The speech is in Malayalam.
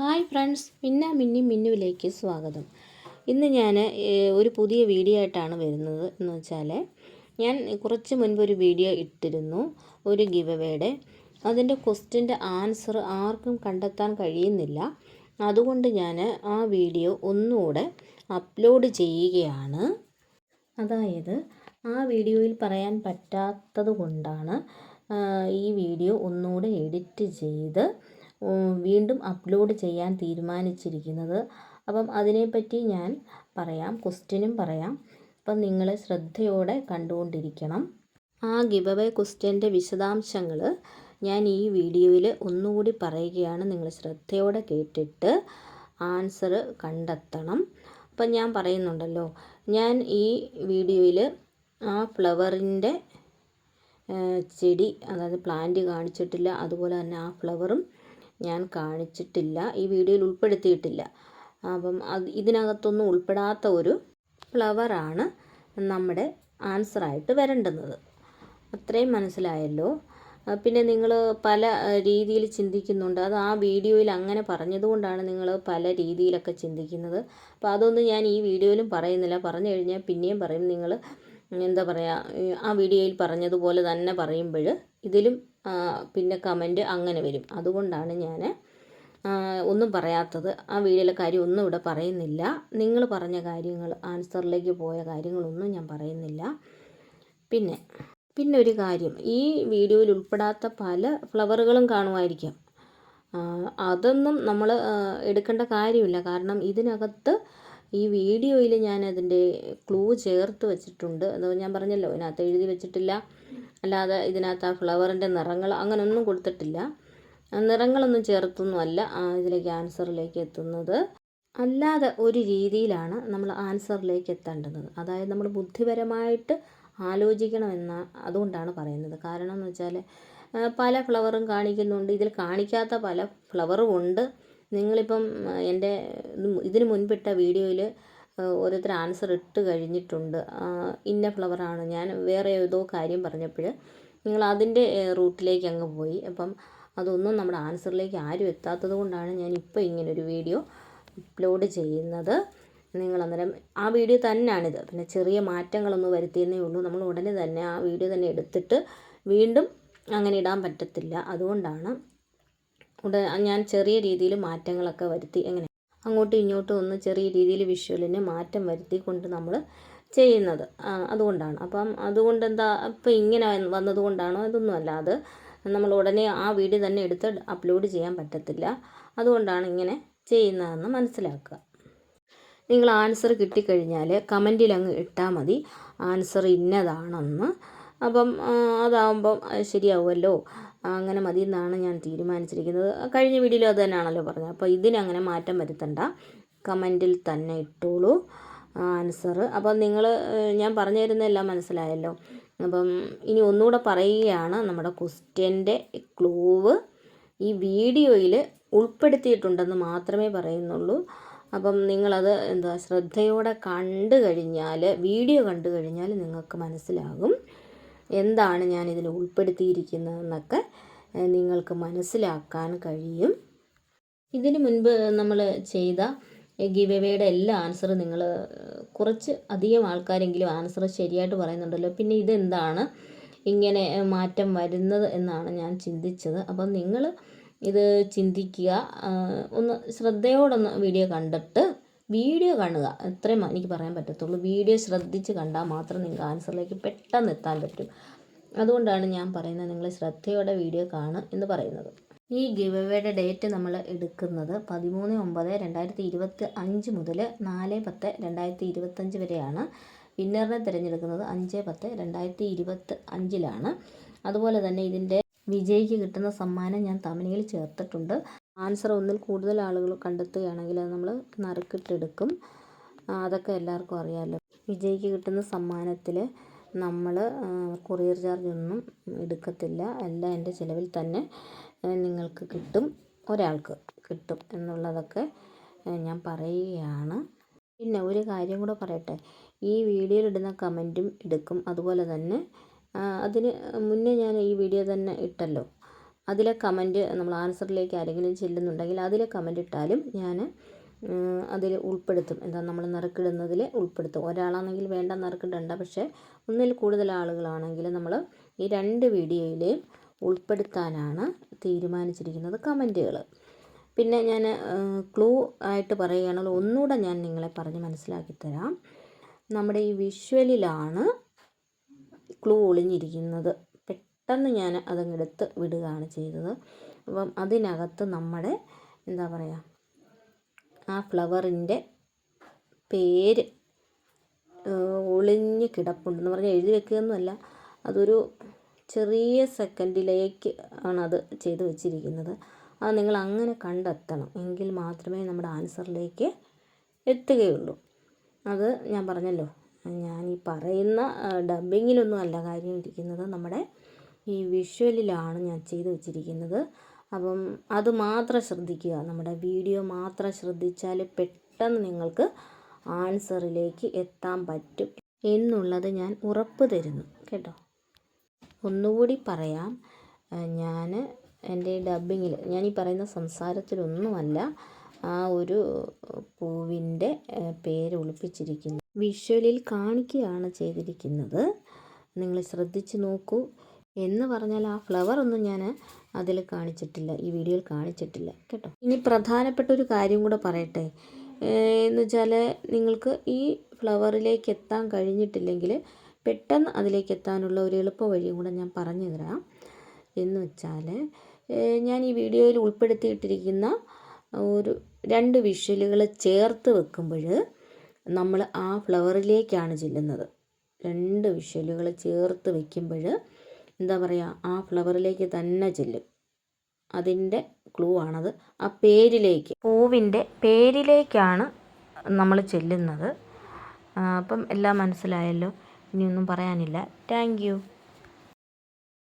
ഹായ് ഫ്രണ്ട്സ് മിന്ന മിന്നി മിന്നുവിലേക്ക് സ്വാഗതം. ഇന്ന് ഞാൻ ഒരു പുതിയ വീഡിയോ ആയിട്ടാണ് വരുന്നത് എന്ന് വെച്ചാൽ ഞാൻ കുറച്ച് മുൻപ് ഒരു വീഡിയോ ഇട്ടിരുന്നു ഒരു ഗിവവേയുടെ അതിന്റെ ക്വസ്റ്റ്യന്റെ ആൻസർ ആർക്കും കണ്ടെത്താൻ കഴിയുന്നില്ല. അതുകൊണ്ട് ഞാൻ ആ വീഡിയോ ഒന്നുകൂടെ അപ്ലോഡ് ചെയ്യുകയാണ്. അതായത് ആ വീഡിയോയിൽ പറയാൻ പറ്റാത്തത് കൊണ്ടാണ് ഈ വീഡിയോ ഒന്നുകൂടെ എഡിറ്റ് ചെയ്ത് വീണ്ടും അപ്ലോഡ് ചെയ്യാൻ തീരുമാനിച്ചിരിക്കുന്നത്. അപ്പം അതിനെപ്പറ്റി ഞാൻ പറയാം ക്വസ്റ്റ്യനും പറയാം. അപ്പം നിങ്ങൾ ശ്രദ്ധയോടെ കണ്ടുകൊണ്ടിരിക്കണം. ആ ഗിബവേ ക്വസ്റ്റ്യന്റെ വിശദാംശങ്ങൾ ഞാൻ ഈ വീഡിയോയിൽ ഒന്നുകൂടി പറയുകയാണ്. നിങ്ങൾ ശ്രദ്ധയോടെ കേട്ടിട്ട് ആൻസർ കണ്ടെത്തണം. അപ്പം ഞാൻ പറയുന്നുണ്ടല്ലോ ഞാൻ ഈ വീഡിയോയിൽ ആ ഫ്ലവറിന്റെ ചെടി അതായത് പ്ലാന്റ് കാണിച്ചിട്ടില്ല. അതുപോലെ തന്നെ ആ ഫ്ലവറും ഞാൻ കാണിച്ചിട്ടില്ല ഈ വീഡിയോയിൽ ഉൾപ്പെടുത്തിയിട്ടില്ല. അപ്പം അത് ഇതിനകത്തൊന്നും ഉൾപ്പെടാത്ത ഒരു ഫ്ലവറാണ് നമ്മുടെ ആൻസറായിട്ട് വരേണ്ടുന്നത്. അത്രയും മനസ്സിലായല്ലോ? പിന്നെ നിങ്ങൾ പല രീതിയിൽ ചിന്തിക്കുന്നുണ്ട്. അത് ആ വീഡിയോയിൽ അങ്ങനെ പറഞ്ഞതുകൊണ്ടാണ് നിങ്ങൾ പല രീതിയിലൊക്കെ ചിന്തിക്കുന്നത്. അപ്പോൾ അതൊന്നും ഞാൻ ഈ വീഡിയോയിലും പറയുന്നില്ല. പറഞ്ഞു കഴിഞ്ഞാൽ പിന്നെയും പറയും നിങ്ങൾ എന്താ പറയുക ആ വീഡിയോയിൽ പറഞ്ഞതുപോലെ തന്നെ പറയുമ്പോൾ ഇതിലും പിന്നെ കമന്റ് അങ്ങനെ വരും. അതുകൊണ്ടാണ് ഞാൻ ഒന്നും പറയാത്തത്. ആ വീഡിയോയിലെ കാര്യം ഒന്നും ഇവിടെ പറയുന്നില്ല. നിങ്ങൾ പറഞ്ഞ കാര്യങ്ങൾ ആൻസറിലേക്ക് പോയ കാര്യങ്ങളൊന്നും ഞാൻ പറയുന്നില്ല. പിന്നെ പിന്നെ ഒരു കാര്യം. ഈ വീഡിയോയിൽ ഉൾപ്പെടാത്ത പല ഫ്ലവറുകളും കാണുമായിരിക്കാം. അതൊന്നും നമ്മൾ എടുക്കേണ്ട കാര്യമില്ല. കാരണം ഇതിനകത്ത് ഈ വീഡിയോയിൽ ഞാൻ അതിന്റെ ക്ലൂ ചേർത്ത് വെച്ചിട്ടുണ്ട്. അത് ഞാൻ പറഞ്ഞല്ലോ ഇതിനകത്ത് എഴുതി വെച്ചിട്ടില്ല. അല്ലാതെ ഇതിനകത്ത് ആ ഫ്ലവറിന്റെ നിറങ്ങൾ അങ്ങനെയൊന്നും കൊടുത്തിട്ടില്ല. നിറങ്ങളൊന്നും ചേർത്തൊന്നുമല്ല ഇതിലേക്ക് ആൻസറിലേക്ക് എത്തുന്നത്. അല്ലാതെ ഒരു രീതിയിലാണ് നമ്മൾ ആൻസറിലേക്ക് എത്തേണ്ടത്. അതായത് നമ്മൾ ബുദ്ധിപരമായിട്ട് ആലോചിക്കണമെന്ന അതുകൊണ്ടാണ് പറയുന്നത്. കാരണം എന്ന് വെച്ചാൽ പല ഫ്ലവറും കാണിക്കുന്നുണ്ട്. ഇതിൽ കാണിക്കാത്ത പല ഫ്ലവറും ഉണ്ട്. നിങ്ങളിപ്പം എന്റെ ഇതിന് മുൻപിട്ട വീഡിയോയിൽ ഓരോരുത്തർ ആൻസർ ഇട്ട് കഴിഞ്ഞിട്ടുണ്ട്. ഇന്ന ഫ്ലവറാണ് ഞാൻ വേറെ ഏതോ കാര്യം പറഞ്ഞപ്പോൾ നിങ്ങൾ അതിന്റെ റൂട്ടിലേക്ക് അങ്ങ് പോയി. അപ്പം അതൊന്നും നമ്മുടെ ആൻസറിലേക്ക് ആരും എത്താത്തത് കൊണ്ടാണ് ഞാൻ ഇപ്പോൾ ഇങ്ങനൊരു വീഡിയോ അപ്ലോഡ് ചെയ്യുന്നത്. നിങ്ങൾ അന്നേരം ആ വീഡിയോ തന്നെയാണിത്. പിന്നെ ചെറിയ മാറ്റങ്ങളൊന്നും വരുത്തിയെന്നേ ഉള്ളൂ. നമ്മൾ ഉടനെ തന്നെ ആ വീഡിയോ തന്നെ എടുത്തിട്ട് വീണ്ടും അങ്ങനെ ഇടാൻ പറ്റത്തില്ല. അതുകൊണ്ടാണ് ഉടൻ ഞാൻ ചെറിയ രീതിയിൽ മാറ്റങ്ങളൊക്കെ വരുത്തി എങ്ങനെ? അങ്ങോട്ടും ഇങ്ങോട്ടും ഒന്ന് ചെറിയ രീതിയിൽ വിഷ്വലിന് മാറ്റം വരുത്തിക്കൊണ്ട് നമ്മൾ ചെയ്യുന്നത് അതുകൊണ്ടാണ്. അപ്പം അതുകൊണ്ട് എന്താ ഇപ്പം ഇങ്ങനെ വന്നതുകൊണ്ടാണോ ഇതൊന്നുമല്ല. അത് നമ്മൾ ഉടനെ ആ വീഡിയോ തന്നെ എടുത്ത് അപ്ലോഡ് ചെയ്യാൻ പറ്റത്തില്ല. അതുകൊണ്ടാണ് ഇങ്ങനെ ചെയ്യുന്നതെന്ന് മനസ്സിലാക്കുക. നിങ്ങൾ ആൻസർ കിട്ടിക്കഴിഞ്ഞാൽ കമന്റിൽ അങ്ങ് ഇട്ടാൽ മതി. ആൻസർ ഇന്നതാണെന്ന്. അപ്പം അതാവുമ്പം ശരിയാവുമല്ലോ. അങ്ങനെ മതി എന്നാണ് ഞാൻ തീരുമാനിച്ചിരിക്കുന്നത്. കഴിഞ്ഞ വീഡിയോയിൽ അത് തന്നെയാണല്ലോ പറഞ്ഞത്. അപ്പോൾ ഇതിനങ്ങനെ മാറ്റം വരുത്തണ്ട. കമന്റിൽ തന്നെ ഇട്ടോളൂ. ആൻസർ അപ്പം നിങ്ങൾ ഞാൻ പറഞ്ഞു തരുന്നതെല്ലാം മനസ്സിലായല്ലോ. അപ്പം ഇനി ഒന്നുകൂടെ പറയുകയാണ് നമ്മുടെ ക്വസ്റ്റ്യന്റെ ക്ലൂവ്. ഈ വീഡിയോയിൽ ഉൾപ്പെടുത്തിയിട്ടുണ്ടെന്ന് മാത്രമേ പറയുന്നുള്ളൂ. അപ്പം നിങ്ങളത് എന്താ ശ്രദ്ധയോടെ കണ്ടു കഴിഞ്ഞാൽ വീഡിയോ കണ്ടു കഴിഞ്ഞാൽ നിങ്ങൾക്ക് മനസ്സിലാകും. എന്താണ് ഞാൻ ഇതിൽ ഉൾപ്പെടുത്തിയിരിക്കുന്നതെന്നൊക്കെ നിങ്ങൾക്ക് മനസ്സിലാക്കാൻ കഴിയും. ഇതിനു മുൻപ് നമ്മൾ ചെയ്ത ഗിവ് എല്ലാ ആൻസറും നിങ്ങൾ കുറച്ച് അധികം ആൾക്കാരെങ്കിലും ആൻസർ ശരിയായിട്ട് പറയുന്നുണ്ടല്ലോ. പിന്നെ ഇതെന്താണ്? ഇങ്ങനെ മാറ്റം വരുന്നത് എന്നാണ് ഞാൻ ചിന്തിച്ചത്. അപ്പം നിങ്ങൾ ഇത് ചിന്തിക്കുക ഒന്ന് ശ്രദ്ധയോടൊന്ന് വീഡിയോ കണ്ടിട്ട് വീഡിയോ കാണുക. അത്രയും എനിക്ക് പറയാൻ പറ്റത്തുള്ളൂ. വീഡിയോ ശ്രദ്ധിച്ച് കണ്ടാൽ മാത്രം നിങ്ങൾക്ക് ആൻസറിലേക്ക് പെട്ടെന്ന് എത്താൻ പറ്റും. അതുകൊണ്ടാണ് ഞാൻ പറയുന്നത് നിങ്ങൾ ശ്രദ്ധയോടെ വീഡിയോ കാണുക എന്ന് പറയുന്നത്. ഈ ഗിവ് അവയുടെ ഡേറ്റ് നമ്മൾ എടുക്കുന്നത് പതിമൂന്ന് ഒമ്പത് രണ്ടായിരത്തി ഇരുപത്തി അഞ്ച് മുതൽ നാല് പത്ത് രണ്ടായിരത്തി ഇരുപത്തഞ്ച് വരെയാണ്. വിന്നറിനെ തിരഞ്ഞെടുക്കുന്നത് അഞ്ച് പത്ത് രണ്ടായിരത്തി ഇരുപത്തി അഞ്ചിലാണ് അതുപോലെ തന്നെ ഇതിന്റെ വിജയിക്ക് കിട്ടുന്ന സമ്മാനം ഞാൻ തമിഴിൽ ചേർത്തിട്ടുണ്ട്. ആൻസർ ഒന്നിൽ കൂടുതൽ ആളുകൾ കണ്ടെത്തുകയാണെങ്കിൽ അത് നമ്മൾ നറുക്കിട്ടെടുക്കും. അതൊക്കെ എല്ലാവർക്കും അറിയാമല്ലോ വിജയിക്ക് കിട്ടുന്ന സമ്മാനത്തിൽ നമ്മൾ കൊറിയർ ചാർജ് ഒന്നും എടുക്കത്തില്ല. എല്ലാം എന്റെ ചിലവിൽ തന്നെ നിങ്ങൾക്ക് കിട്ടും. ഒരാൾക്ക് കിട്ടും എന്നുള്ളതൊക്കെ ഞാൻ പറയുകയാണ്. പിന്നെ ഒരു കാര്യം കൂടെ പറയട്ടെ. ഈ വീഡിയോയിൽ ഇടുന്ന കമന്റും എടുക്കും. അതുപോലെ തന്നെ അതിന് മുന്നേ ഞാൻ ഈ വീഡിയോ തന്നെ ഇട്ടല്ലോ. അതിലെ കമന്റ് നമ്മൾ ആൻസറിലേക്ക് ആരെങ്കിലും ചെല്ലുന്നുണ്ടെങ്കിൽ അതിലെ കമന്റ് ഇട്ടാലും ഞാൻ അതിൽ ഉൾപ്പെടുത്തും. എന്താ നമ്മൾ നറുക്കിടുന്നതിൽ ഉൾപ്പെടുത്തും. ഒരാളാണെങ്കിൽ വേണ്ട നറുക്കിടണ്ട. പക്ഷേ ഒന്നിൽ കൂടുതൽ ആളുകളാണെങ്കിൽ നമ്മൾ ഈ രണ്ട് വീഡിയോയിലെയും ഉൾപ്പെടുത്താനാണ് തീരുമാനിച്ചിരിക്കുന്നത് കമന്റുകൾ. പിന്നെ ഞാൻ ക്ലൂ ആയിട്ട് പറയുകയാണെങ്കിൽ ഒന്നുകൂടെ ഞാൻ നിങ്ങളെ പറഞ്ഞ് മനസ്സിലാക്കി തരാം. നമ്മുടെ ഈ വിഷ്വലിലാണ് ക്ലൂ ഒളിഞ്ഞിരിക്കുന്നത്. പെട്ടെന്ന് ഞാൻ അതങ്ങെടുത്ത് വിടുകയാണ് ചെയ്തത്. അപ്പം അതിനകത്ത് നമ്മുടെ എന്താ പറയുക ആ ഫ്ലവറിന്റെ പേര് ഒളിഞ്ഞ് കിടപ്പുണ്ടെന്ന് പറഞ്ഞാൽ എഴുതി വെക്കുകയൊന്നുമല്ല. അതൊരു ചെറിയ സെക്കൻഡിലേക്ക് ആണ് അത് ചെയ്തു വെച്ചിരിക്കുന്നത്. അത് നിങ്ങൾ അങ്ങനെ കണ്ടെത്തണം. എങ്കിൽ മാത്രമേ നമ്മുടെ ആൻസറിലേക്ക് എത്തുകയുള്ളൂ. അത് ഞാൻ പറഞ്ഞല്ലോ. ഞാൻ ഈ പറയുന്ന ഡബിങ്ങിലൊന്നും അല്ല കാര്യം ഇരിക്കുന്നത് നമ്മുടെ ഈ വിഷ്വലിലാണ് ഞാൻ ചെയ്ത് വെച്ചിരിക്കുന്നത്. അപ്പം അത് മാത്രം ശ്രദ്ധിക്കുക. നമ്മുടെ വീഡിയോ മാത്രം ശ്രദ്ധിച്ചാൽ പെട്ടെന്ന് നിങ്ങൾക്ക് ആൻസറിലേക്ക് എത്താൻ പറ്റും എന്നുള്ളത് ഞാൻ ഉറപ്പ് തരുന്നു. കേട്ടോ? ഒന്നുകൂടി പറയാം. ഞാൻ എന്റെ ഡബ്ബിങ്ങിൽ ഞാൻ ഈ പറയുന്ന സംസാരത്തിലൊന്നുമല്ല ആ ഒരു പൂവിന്റെ പേര് ഒളിപ്പിച്ചിരിക്കുന്നു. വിഷ്വലിൽ കാണിക്കുകയാണ് ചെയ്തിരിക്കുന്നത്. നിങ്ങൾ ശ്രദ്ധിച്ചു നോക്കൂ. എന്ന് പറഞ്ഞാൽ ആ ഫ്ലവർ ഒന്നും ഞാൻ അതിൽ കാണിച്ചിട്ടില്ല ഈ വീഡിയോയിൽ കാണിച്ചിട്ടില്ല കേട്ടോ. ഇനി പ്രധാനപ്പെട്ട ഒരു കാര്യം കൂടെ പറയട്ടെ. എന്ന് വെച്ചാൽ നിങ്ങൾക്ക് ഈ ഫ്ലവറിലേക്ക് എത്താൻ കഴിഞ്ഞിട്ടില്ലെങ്കിൽ പെട്ടെന്ന് അതിലേക്ക് എത്താനുള്ള ഒരു എളുപ്പ വഴിയും കൂടെ ഞാൻ പറഞ്ഞു തരാം. എന്ന് വെച്ചാൽ ഞാൻ ഈ വീഡിയോയിൽ ഉൾപ്പെടുത്തിയിട്ടിരിക്കുന്ന ഒരു രണ്ട് വിഷ്വലുകൾ ചേർത്ത് വെക്കുമ്പോൾ നമ്മൾ ആ ഫ്ലവറിലേക്കാണ് ചെല്ലുന്നത്. രണ്ട് വിഷ്വലുകൾ ചേർത്ത് വയ്ക്കുമ്പോൾ എന്താ പറയുക ആ ഫ്ലവറിലേക്ക് തന്നെ ചെല്ലും. അതിന്റെ ക്ലൂ ആണത്. ആ പേരിലേക്ക് പൂവിന്റെ പേരിലേക്കാണ് നമ്മൾ ചെല്ലുന്നത്. അപ്പം എല്ലാം മനസ്സിലായല്ലോ. ഇനിയൊന്നും പറയാനില്ല. താങ്ക്